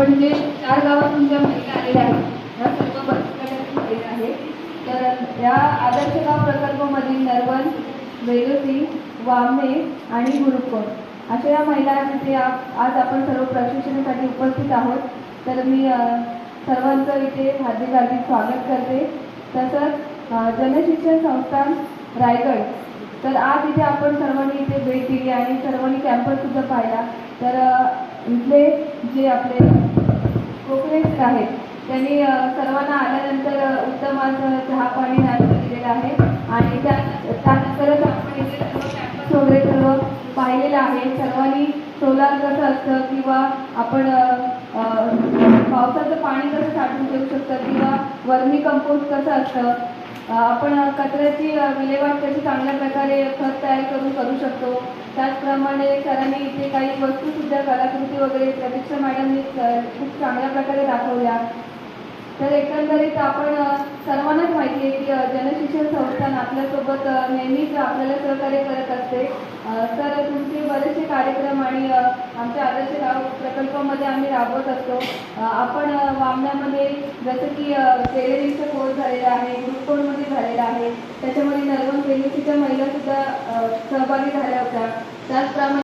आपण जे चार गावातून ज्या महिला आलेल्या आहेत ह्या सर्व बचत आहेत. तर या आदर्श गाव प्रकल्पामधील नरवण वेलोसी वामणे आणि गुरुकोट अशा या महिला तिथे आज आपण सर्व प्रशिक्षणासाठी उपस्थित आहोत. तर मी सर्वांचं इथे हार्दिक हार्दिक स्वागत करते. तसंच जनशिक्षण संस्थान रायगड. तर आज इथे आपण सर्वांनी इथे भेट दिली आणि सर्वांनी कॅम्पस सुद्धा पाहिला. तर इथले जे आपले गोखलेच आहेत. त्यांनी सर्वांना आल्यानंतर उत्तम असं चहा पाणी नाश्ता दिलेला आहे. आणि त्या त्यानंतरच आपण इथे सर्व कॅम्पस वगैरे सर्व पाहिलेलं आहे. सर्वांनी सोलार कसं असतं किंवा आपण पावसाचं पाणी कसं साठवून ठेवू शकतं किंवा वर्मी कंपोस्ट कसं असतं आपण कचऱ्याची विल्हेवाट कशी चांगल्या प्रकारे खत तयार करून करू शकतो? त्याचप्रमाणे सरांनी इथे काही वस्तूसुद्धा कलाकृती वगैरे प्रतीक्षा मॅडमनी खूप चांगल्या प्रकारे दाखवल्या. तर एकंदरीत आपण सर्वांनाच माहिती आहे की जनशिक्षण संस्थान आपल्यासोबत नेहमीच आपल्याला सहकार्य करत असते. तर तुमचे बरेचसे कार्यक्रम आणि आमच्या आदर्श गाव प्रकल्पामध्ये आम्ही राबवत असतो. आपण वामण्यामध्ये जसं की टेलरिंगचा कोर्स झालेला आहे ग्रुप कोण आहे महिला सुद्धा सहभागी झाल्या होत्या. त्याचप्रमाणे